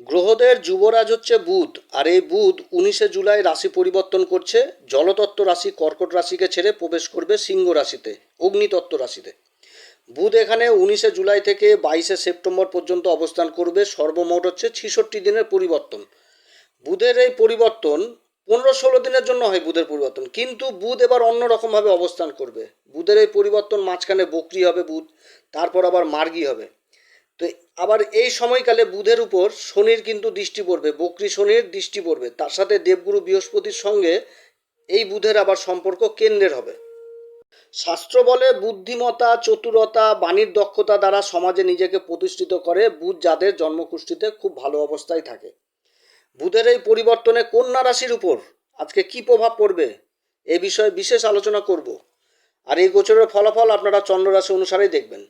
গ্রহদের যুবরাজ হচ্ছে বুধ, আর এই বুধ উনিশে জুলাই রাশি পরিবর্তন করছে। জলতত্ত্ব রাশি কর্কট রাশিকে ছেড়ে প্রবেশ করবে সিংহ রাশিতে, অগ্নিতত্ত্ব রাশিতে। বুধ এখানে উনিশে জুলাই থেকে বাইশে সেপ্টেম্বর পর্যন্ত অবস্থান করবে, সর্বমোট হচ্ছে ছিষট্টি দিনের পরিবর্তন। বুধের এই পরিবর্তন পনেরো ষোলো দিনের জন্য হয় বুধের পরিবর্তন, কিন্তু বুধ এবার অন্যরকমভাবে অবস্থান করবে। বুধের এই পরিবর্তন মাঝখানে বকরি হবে বুধ, তারপর আবার মার্গি হবে। তো আবার এই সময়কালে বুধের উপর শনির কিন্তু দৃষ্টি পড়বে, বকরি শনির দৃষ্টি পড়বে। তার সাথে দেবগুরু বৃহস্পতির সঙ্গে এই বুধের আবার সম্পর্ক কেন্দ্রের হবে। শাস্ত্র বলে বুদ্ধিমতা চতুরতা, বাণীর দক্ষতা দ্বারা সমাজে নিজেকে প্রতিষ্ঠিত করে বুধ যাদের জন্মকুষ্ঠিতে খুব ভালো অবস্থায় থাকে। বুধের এই পরিবর্তনে কন্যা রাশির উপর আজকে কি প্রভাব পড়বে? এ বিষয়ে বিশেষ আলোচনা করব। আর এই গোচরের ফলাফল আপনারা চন্দ্র রাশি অনুসারেই দেখবেন।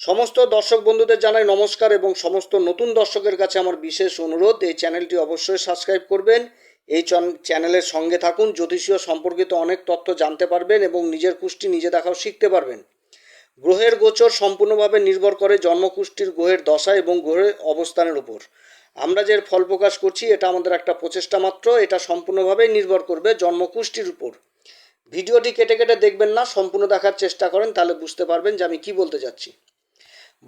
সমস্ত দর্শক বন্ধুদের জানাই নমস্কার এবং সমস্ত নতুন দর্শকের কাছে আমার বিশেষ অনুরোধ, এই চ্যানেলটি অবশ্যই সাবস্ক্রাইব করবেন। এই চ্যানেলের সঙ্গে থাকুন, জ্যোতিষীয় সম্পর্কিত অনেক তথ্য জানতে পারবেন এবং নিজের কুষ্টি নিজে দেখাও শিখতে পারবেন। গ্রহের গোচর সম্পূর্ণভাবে নির্ভর করে জন্মকুষ্টির গ্রহের দশা এবং গ্রহের অবস্থানের উপর। আমরা যে ফল প্রকাশ করছি, এটা আমাদের একটা প্রচেষ্টা মাত্র, এটা সম্পূর্ণভাবেই নির্ভর করবে জন্মকুষ্টির উপর। ভিডিওটি কেটে কেটে দেখবেন না, সম্পূর্ণ দেখার চেষ্টা করেন, তাহলে বুঝতে পারবেন যে আমি কি বলতে যাচ্ছি।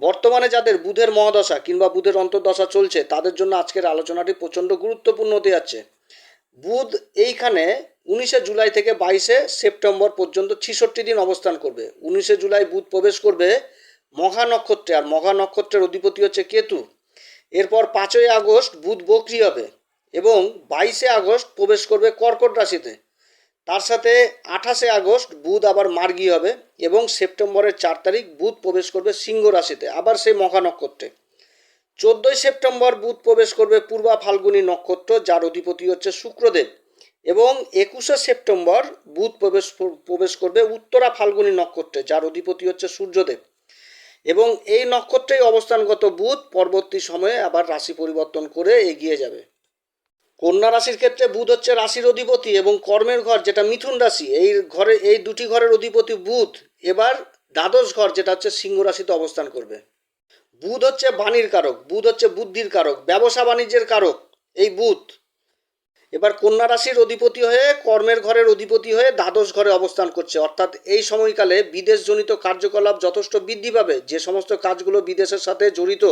বর্তমানে যাদের বুধের মহাদশা কিংবা বুধের অন্তর্দশা চলছে, তাদের জন্য আজকের আলোচনাটি প্রচণ্ড গুরুত্বপূর্ণ হতে যাচ্ছে। বুধ এইখানে উনিশে জুলাই থেকে বাইশে সেপ্টেম্বর পর্যন্ত ছিষট্টি দিন অবস্থান করবে। উনিশে জুলাই বুধ প্রবেশ করবে মঘা নক্ষত্রে, আর মঘা নক্ষত্রের অধিপতি হচ্ছে কেতু। এরপর পাঁচই আগস্ট বুধ বক্রি হবে এবং বাইশে আগস্ট প্রবেশ করবে কর্কট রাশিতে। তার সাথে আঠাশে আগস্ট বুধ আবার মার্গী হবে এবং সেপ্টেম্বরের চার তারিখ বুধ প্রবেশ করবে সিংহ রাশিতে, আবার সেই মহা নক্ষত্রে। চোদ্দোই সেপ্টেম্বর বুধ প্রবেশ করবে পূর্বা ফাল্গুনী নক্ষত্র, যার অধিপতি হচ্ছে শুক্রদেব এবং একুশে সেপ্টেম্বর বুধ প্রবেশ প্রবেশ করবে উত্তরা ফাল্গুনী নক্ষত্রে, যার অধিপতি হচ্ছে সূর্যদেব এবং এই নক্ষত্রেই অবস্থানগত বুধ পরবর্তী সময়ে আবার রাশি পরিবর্তন করে এগিয়ে যাবে। কন্যা রাশির ক্ষেত্রে বুধ হচ্ছে রাশির অধিপতি এবং কর্মের ঘর যেটা মিথুন রাশি, এই ঘরে, এই দুটি ঘরের অধিপতি বুধ। এবার দ্বাদশ ঘর যেটা হচ্ছে সিংহ রাশিতে অবস্থান করবে। বুধ হচ্ছে বাণীর কারক, বুধ হচ্ছে বুদ্ধির কারক, ব্যবসা বাণিজ্যের কারক, এই বুধ। এবার কন্যা রাশির অধিপতি হয়ে, কর্মের ঘরের অধিপতি হয়ে দ্বাদশ ঘরে অবস্থান করছে। অর্থাৎ এই সময়কালে বিদেশজনিত কার্যকলাপ যথেষ্ট বৃদ্ধি পাবে। যে সমস্ত কাজগুলো বিদেশের সাথে জড়িত,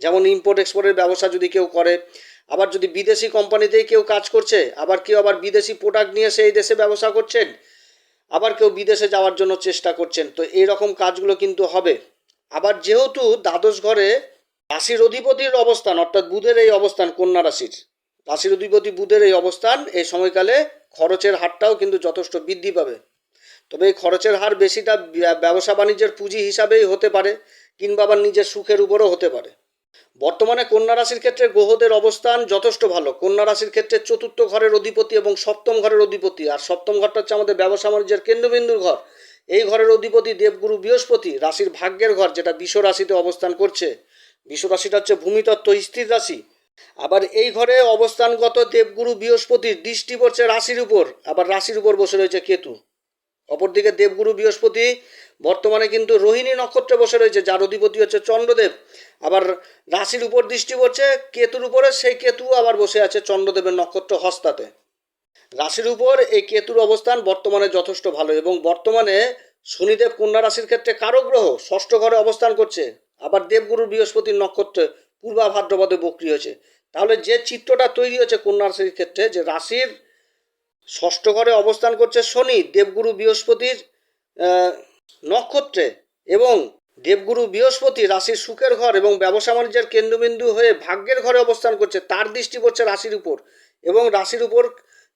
যেমন ইম্পোর্ট এক্সপোর্টের ব্যবসা যদি কেউ করে আবার যদি বিদেশি কোম্পানিতেই কেউ কাজ করছে, আবার কেউ আবার বিদেশি প্রোডাক্ট নিয়ে সেই দেশে ব্যবসা করছেন, আবার কেউ বিদেশে যাওয়ার জন্য চেষ্টা করছেন, তো এই রকম কাজগুলো কিন্তু হবে। আবার যেহেতু দ্বাদশ ঘরে রাশির অধিপতির অবস্থান, অর্থাৎ বুধের এই অবস্থান কন্যা রাশির রাশির অধিপতি বুধের এই অবস্থান, এই সময়কালে খরচের হারটাও কিন্তু যথেষ্ট বৃদ্ধি পাবে। তবে এই খরচের হার বেশিটা ব্যবসা বাণিজ্যের পুঁজি হিসাবেই হতে পারে, কিংবা আবার নিজের সুখের উপরও হতে পারে। বর্তমানে কন্যা রাশির ক্ষেত্রে গ্রহদের অবস্থান যথেষ্ট ভালো। কন্যা রাশির ক্ষেত্রে চতুর্থ ঘরের অধিপতি এবং সপ্তম ঘরের অধিপতি। আর সপ্তম ঘরটা হচ্ছে আমাদের ব্যবসা বাণিজ্যের কেন্দ্রবিন্দুর ঘর। এই ঘরের অধিপতি দেবগুরু বৃহস্পতি। রাশির ভাগ্যের ঘর যেটা বিশ্ব রাশিতে অবস্থান করছে। বিশ্ব রাশিটা হচ্ছে ভূমিতত্ত্ব, স্থির রাশি। আবার এই ঘরে অবস্থানগত দেবগুরু বৃহস্পতির দৃষ্টি পড়ছে রাশির উপর। আবার রাশির উপর বসে রয়েছে কেতু। অপরদিকে দেবগুরু বৃহস্পতি, বর্তমানে কিন্তু রোহিণী নক্ষত্রে বসে রয়েছে, যার অধিপতি হচ্ছে চন্দ্রদেব। আবার রাশির উপর দৃষ্টি পড়ছে, কেতুর উপরে, সেই কেতু আবার বসে আছে চন্দ্রদেবের নক্ষত্র হস্তাতে। রাশির উপর এই কেতুর অবস্থান বর্তমানে যথেষ্ট ভালো এবং বর্তমানে শনিদেব কন্যা রাশির ক্ষেত্রে কারও গ্রহ ষষ্ঠ ঘরে অবস্থান করছে। আবার দেবগুরু বৃহস্পতির নক্ষত্রে পূর্বা ভাদ্রপদে বক্রি হয়েছে। তাহলে যে চিত্রটা তৈরি হয়েছে কন্যা রাশির ক্ষেত্রে, যে রাশির ষষ্ঠ ঘরে অবস্থান করছে শনি, দেবগুরু বৃহস্পতির নক্ষত্রে এবং দেবগুরু বৃহস্পতি রাশির সুখের ঘর এবং ব্যবসা বাণিজ্যের কেন্দ্রবিন্দু হয়ে ভাগ্যের ঘরে অবস্থান করছে। তার দৃষ্টি পড়ছে রাশির উপর এবং রাশির উপর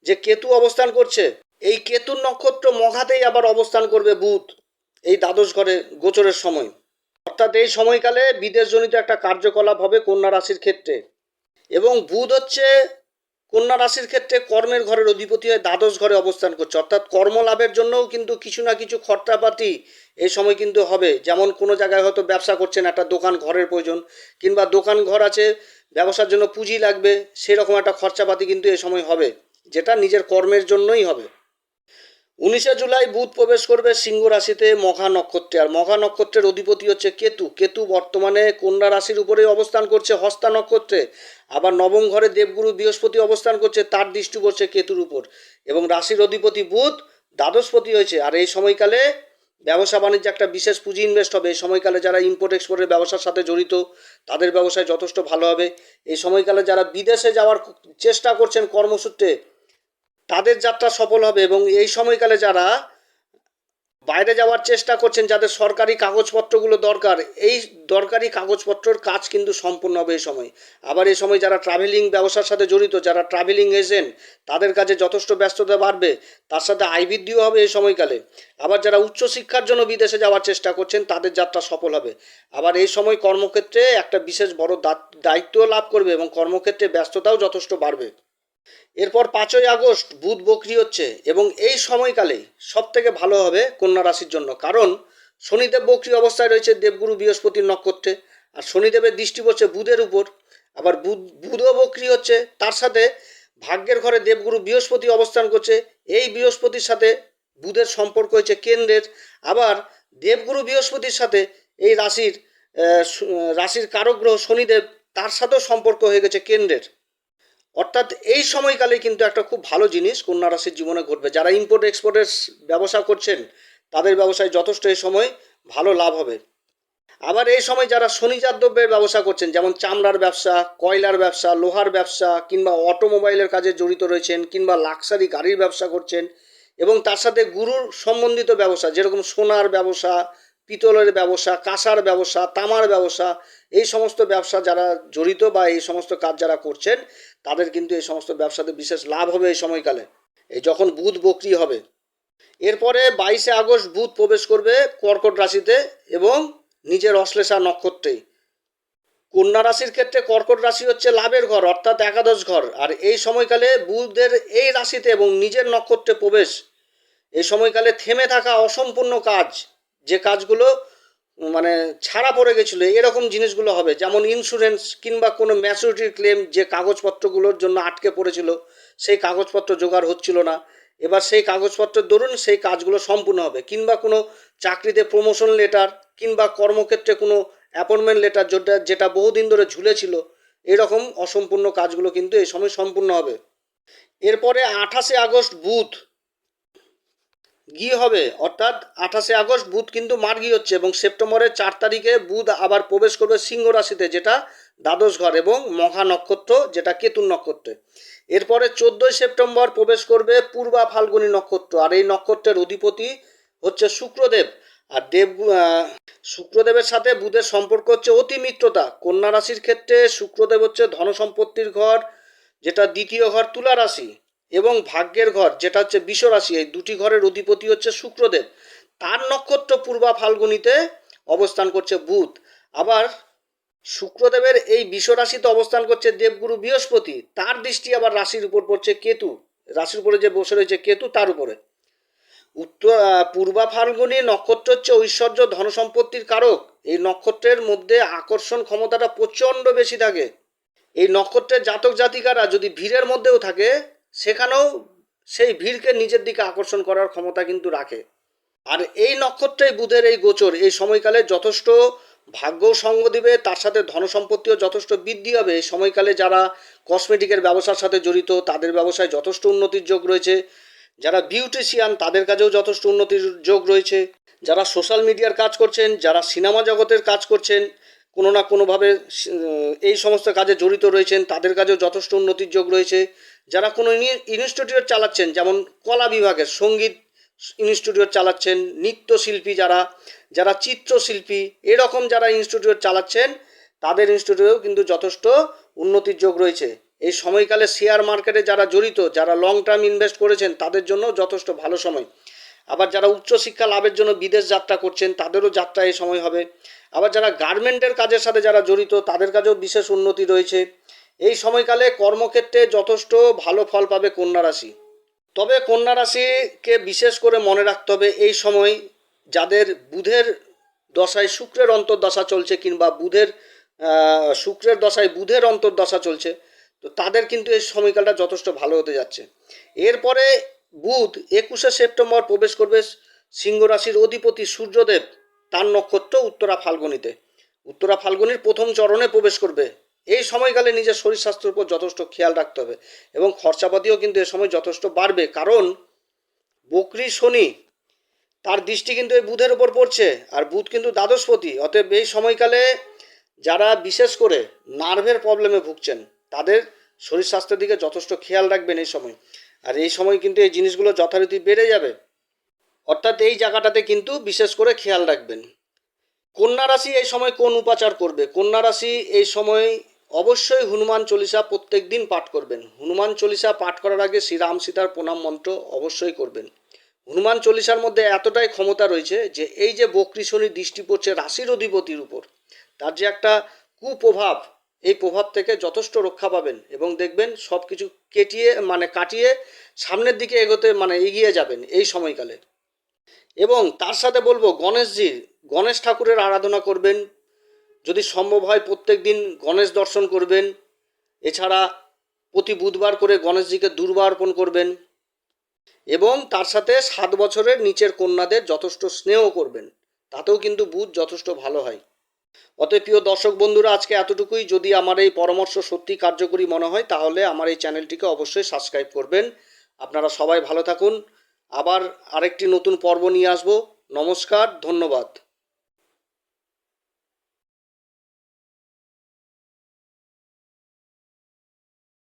যে কেতু অবস্থান করছে, এই কেতুর নক্ষত্র মঘাতেই আবার অবস্থান করবে বুধ এই দ্বাদশ ঘরে গোচরের সময়। অর্থাৎ এই সময়কালে বিদেশজনিত একটা কার্যকলাপ হবে কন্যা রাশির ক্ষেত্রে এবং বুধ হচ্ছে কন্যা রাশির ক্ষেত্রে কর্মের ঘরের অধিপতি হয়ে দ্বাদশ ঘরে অবস্থান করছে। অর্থাৎ কর্মলাভের জন্যও কিন্তু কিছু না কিছু খরচাপাতি এই সময় কিন্তু হবে। যেমন কোনো জায়গায় হয়তো ব্যবসা করছেন, একটা দোকান ঘরের প্রয়োজন, কিংবা দোকান ঘর আছে, ব্যবসার জন্য পুঁজি লাগবে, সেরকম একটা খরচাপাতি কিন্তু এ সময় হবে, যেটা নিজের কর্মের জন্যই হবে। উনিশে জুলাই বুধ প্রবেশ করবে সিংহ রাশিতে মঘা নক্ষত্রে। আর মঘা নক্ষত্রের অধিপতি হচ্ছে কেতু। কেতু বর্তমানে কন্যা রাশির উপরেই অবস্থান করছে হস্তা নক্ষত্রে। আবার নবম ঘরে দেবগুরু বৃহস্পতি অবস্থান করছে, তার দৃষ্টি পড়ছে কেতুর উপর। এবং রাশির অধিপতি বুধ দ্বাদশপতি হয়েছে। আর এই সময়কালে ব্যবসা বাণিজ্যে একটা বিশেষ পুঁজি ইনভেস্ট হবে। এই সময়কালে যারা ইম্পোর্ট এক্সপোর্টের ব্যবসার সাথে জড়িত, তাদের ব্যবসায় যথেষ্ট ভালো হবে। এই সময়কালে যারা বিদেশে যাওয়ার চেষ্টা করছেন কর্মসূত্রে তাদের যাত্রা সফল হবে এবং এই সময়কালে যারা বাইরে যাওয়ার চেষ্টা করছেন, যাদের সরকারি কাগজপত্রগুলো দরকার, এই দরকারি কাগজপত্রর কাজ কিন্তু সম্পূর্ণ হবে এই সময়। আবার এই সময় যারা ট্রাভেলিং ব্যবসার সাথে জড়িত, যারা ট্রাভেলিং এজেন্ট তাদের কাছে যথেষ্ট ব্যস্ততা বাড়বে। তার সাথে আয় বৃদ্ধিও হবে এই সময়কালে। আবার যারা উচ্চশিক্ষার জন্য বিদেশে যাওয়ার চেষ্টা করছেন, তাদের যাত্রা সফল হবে। আবার এই সময় কর্মক্ষেত্রে একটা বিশেষ বড় দায়িত্ব লাভ করবে এবং কর্মক্ষেত্রে ব্যস্ততাও যথেষ্ট বাড়বে। এরপর পাঁচই আগস্ট বুধ বকরি হচ্ছে এবং এই সময়কালে সব থেকে ভালো হবে কন্যা রাশির জন্য। কারণ শনিদেব বকরি অবস্থায় রয়েছে, দেবগুরু বৃহস্পতির নক্ষত্রে, আর শনিদেবের দৃষ্টি পড়ছে বুধের উপর। আবার বুধ, বুধও বকরি হচ্ছে, তার সাথে ভাগ্যের ঘরে দেবগুরু বৃহস্পতি অবস্থান করছে, এই বৃহস্পতির সাথে বুধের সম্পর্ক হয়েছে কেন্দ্রের। আবার দেবগুরু বৃহস্পতির সাথে এই রাশির রাশির কারক গ্রহ শনিদেব, তার সাথেও সম্পর্ক হয়ে গেছে কেন্দ্রের। অর্থাৎ এই সময়কালে কিন্তু একটা খুব ভালো জিনিস কন্যা রাশির জীবনে ঘটবে। যারা ইম্পোর্ট এক্সপোর্টের ব্যবসা করছেন, তাদের ব্যবসায় যথেষ্ট এই সময় ভালো লাভ হবে। আবার এই সময় যারা খনিজাত দ্রব্যের ব্যবসা করছেন, যেমন চামড়ার ব্যবসা, কয়লার ব্যবসা, লোহার ব্যবসা, কিংবা অটোমোবাইলের কাজে জড়িত রয়েছেন, কিংবা লাক্সারি গাড়ির ব্যবসা করছেন, এবং তার সাথে গুরুর সম্বন্ধিত ব্যবসা, যেরকম সোনার ব্যবসা, পিতলের ব্যবসা, কাঁসার ব্যবসা, তামার ব্যবসা এই সমস্ত ব্যবসা যারা জড়িত বা এই সমস্ত কাজ যারা করছেন, তাদের কিন্তু এই সমস্ত ব্যবসাতে বিশেষ লাভ হবে এই সময়কালে। এই যখন বুধ বকরি হবে, এরপরে বাইশে আগস্ট বুধ প্রবেশ করবে কর্কট রাশিতে এবং নিজের অশ্লেষা নক্ষত্রেই কন্যা রাশির ক্ষেত্রে কর্কট রাশি হচ্ছে লাভের ঘর, অর্থাৎ একাদশ ঘর। আর এই সময়কালে বুধের এই রাশিতে এবং নিজের নক্ষত্রে প্রবেশ, এই সময়কালে থেমে থাকা অসম্পূর্ণ কাজ, যে কাজগুলো মানে ছাড়া পড়ে গেছিল, এরকম জিনিসগুলো হবে। যেমন ইন্স্যুরেন্স কিংবা কোনো ম্যাচুরিটির ক্লেম যে কাগজপত্রগুলোর জন্য আটকে পড়েছিল, সেই কাগজপত্র জোগাড় হচ্ছিল না। এবার সেই কাগজপত্রের দরুন সেই কাজগুলো সম্পূর্ণ হবে, কিংবা কোনো চাকরিতে প্রমোশন লেটার কিংবা কর্মক্ষেত্রে কোনো অ্যাপয়েন্টমেন্ট লেটার যেটা যেটা বহুদিন ধরে ঝুলেছিল, এরকম অসম্পূর্ণ কাজগুলো কিন্তু এই সময় সম্পূর্ণ হবে। এরপরে আঠাশে আগস্ট বুধ গি হবে। অর্থাৎ আঠাশে আগস্ট বুধ কিন্তু মার্গি হচ্ছে এবং সেপ্টেম্বরের চার তারিখে বুধ আবার প্রবেশ করবে সিংহ রাশিতে, যেটা দ্বাদশ ঘর এবং মহা নক্ষত্র, যেটা কেতুর নক্ষত্রে। এরপরে চোদ্দোই সেপ্টেম্বর প্রবেশ করবে পূর্বা ফাল্গুনী নক্ষত্র, আর এই নক্ষত্রের অধিপতি হচ্ছে শুক্রদেব। আর দেব শুক্রদেবের সাথে বুধের সম্পর্ক হচ্ছে অতি মিত্রতা। কন্যা রাশির ক্ষেত্রে শুক্রদেব হচ্ছে ধনসম্পত্তির ঘর, যেটা দ্বিতীয় ঘর তুলা রাশি। এবং ভাগ্যের ঘর, যেটা হচ্ছে বিশ্বরাশি, এই দুটি ঘরের অধিপতি হচ্ছে শুক্রদেব। তার নক্ষত্র পূর্বা ফাল্গুনিতে অবস্থান করছে বুধ। আবার শুক্রদেবের এই বিষ রাশিতে অবস্থান করছে দেবগুরু বৃহস্পতি। তার দৃষ্টি আবার রাশির উপর পড়ছে কেতু। রাশির উপরে যে বসে রয়েছে কেতু, তার উপরে। উত্তর পূর্বা ফাল্গুনি নক্ষত্র হচ্ছে ঐশ্বর্য ধনসম্পত্তির কারক। এই নক্ষত্রের মধ্যে আকর্ষণ ক্ষমতাটা প্রচণ্ড বেশি থাকে। এই নক্ষত্রের জাতক জাতিকারা যদি ভিড়ের মধ্যেও থাকে সেখানেও সেই ভিড়কে নিজের দিকে আকর্ষণ করার ক্ষমতা কিন্তু রাখে। আর এই নক্ষত্রেই বুধের এই গোচর, এই সময়কালে যথেষ্ট ভাগ্য সঙ্গ দিবে, তার সাথে ধনসম্পত্তিও যথেষ্ট বৃদ্ধি হবে। এই সময়কালে যারা কসমেটিকের ব্যবসার সাথে জড়িত, তাদের ব্যবসায় যথেষ্ট উন্নতির যোগ রয়েছে। যারা বিউটিশিয়ান তাদের কাজেও যথেষ্ট উন্নতির যোগ রয়েছে। যারা সোশ্যাল মিডিয়ার কাজ করছেন, যারা সিনেমা জগতের কাজ করছেন কোনো না কোনোভাবে এই সমস্ত কাজে জড়িত রয়েছেন, তাদের কাছেও যথেষ্ট উন্নতির যোগ রয়েছে। যারা কোনো ইনি- ইনস্টিটিউট চালাচ্ছেন, যেমন কলা বিভাগের সংগীত ইনস্টিটিউট চালাচ্ছেন, নৃত্যশিল্পী যারা যারা চিত্রশিল্পী, এরকম যারা ইনস্টিটিউট চালাচ্ছেন, তাদের ইনস্টিটিউটেও কিন্তু যথেষ্ট উন্নতির যোগ রয়েছে। এই সময়কালে শেয়ার মার্কেটে যারা জড়িত, যারা লং টার্ম ইনভেস্ট করেছেন, তাদের জন্য যথেষ্ট ভালো সময়। আবার যারা উচ্চশিক্ষা লাভের জন্য বিদেশ যাত্রা করছেন, তাদেরও যাত্রা এই সময় হবে। আবার যারা গার্মেন্টের কাজের সাথে যারা জড়িত, তাদের কাজেও বিশেষ উন্নতি রয়েছে। এই সময়কালে কর্মক্ষেত্রে যথেষ্ট ভালো ফল পাবে কন্যা রাশি। তবে কন্যা রাশিকে বিশেষ করে মনে রাখতে হবে, এই সময় যাদের বুধের দশায় শুক্রের অন্তর্দশা চলছে কিংবা বুধের শুক্রের দশায় বুধের অন্তর্দশা চলছে, তো তাদের কিন্তু এই সময়কালটা যথেষ্ট ভালো হতে যাচ্ছে। এরপরে বুধ একুশে সেপ্টেম্বর প্রবেশ করবে সিংহ রাশির অধিপতি সূর্যদেব তার নক্ষত্র উত্তরা ফাল্গুনিতে। উত্তরা ফাল্গুনির প্রথম চরণে প্রবেশ করবে। এই সময়কালে নিজের শরীর স্বাস্থ্যের উপর যথেষ্ট খেয়াল রাখতে হবে এবং খরচাপাতিও কিন্তু এ সময় যথেষ্ট বাড়বে কারণ বকরি শনি তার দৃষ্টি কিন্তু এই বুধের ওপর পড়ছে আর বুধ কিন্তু দ্বাদশপতি। অতএব এই সময়কালে যারা বিশেষ করে নার্ভের প্রবলেমে ভুগছেন তাদের শরীর স্বাস্থ্যের দিকে যথেষ্ট খেয়াল রাখবেন এই সময়। আর এই সময় কিন্তু এই জিনিসগুলো যথারীতি বেড়ে যাবে। অর্থাৎ এই জায়গাটাতে কিন্তু বিশেষ করে খেয়াল রাখবেন। কন্যা রাশি এই সময় কোন উপাচার করবে? কন্যা রাশি এই সময় অবশ্যই হনুমান চল্লিশা প্রত্যেক দিন পাঠ করবেন। হনুমান চল্লিশা পাঠ করার আগে শ্রীরাম সীতার প্রণাম মন্ত্র অবশ্যই করবেন। হনুমান চল্লিশার মধ্যে এতটাই ক্ষমতা রয়েছে যে এই যে বকরি শনি দৃষ্টি পড়ছে রাশির অধিপতির উপর, তার যে একটা কুপ্রভাব এই প্রভাব থেকে যথেষ্ট রক্ষা পাবেন এবং দেখবেন সব কিছু কেটিয়ে মানে কাটিয়ে সামনের দিকে এগোতে মানে এগিয়ে যাবেন এই সময়কালে। এবং তার সাথে বলব গণেশজির গণেশ ঠাকুরের আরাধনা করবেন। যদি সম্ভব হয় প্রত্যেক দিন গণেশ দর্শন করবেন। এছাড়া প্রতি বুধবার করে গণেশজিকে দুর্বা অর্পণ করবেন। এবং তার সাথে সাত বছরের নিচের কন্যাদের যথেষ্ট স্নেহ করবেন। তাতেও কিন্তু বুধ যথেষ্ট ভালো হয়। অতএব প্রিয় দর্শক বন্ধুরা, আজকে এতটুকুই। যদি আমার এই পরামর্শ সত্যি কার্যকরী মনে হয়, তাহলে আমার এই চ্যানেলটিকে অবশ্যই সাবস্ক্রাইব করবেন। আপনারা সবাই ভালো থাকুন। আবার আরেকটি নতুন পর্ব নিয়ে আসব। নমস্কার, ধন্যবাদ।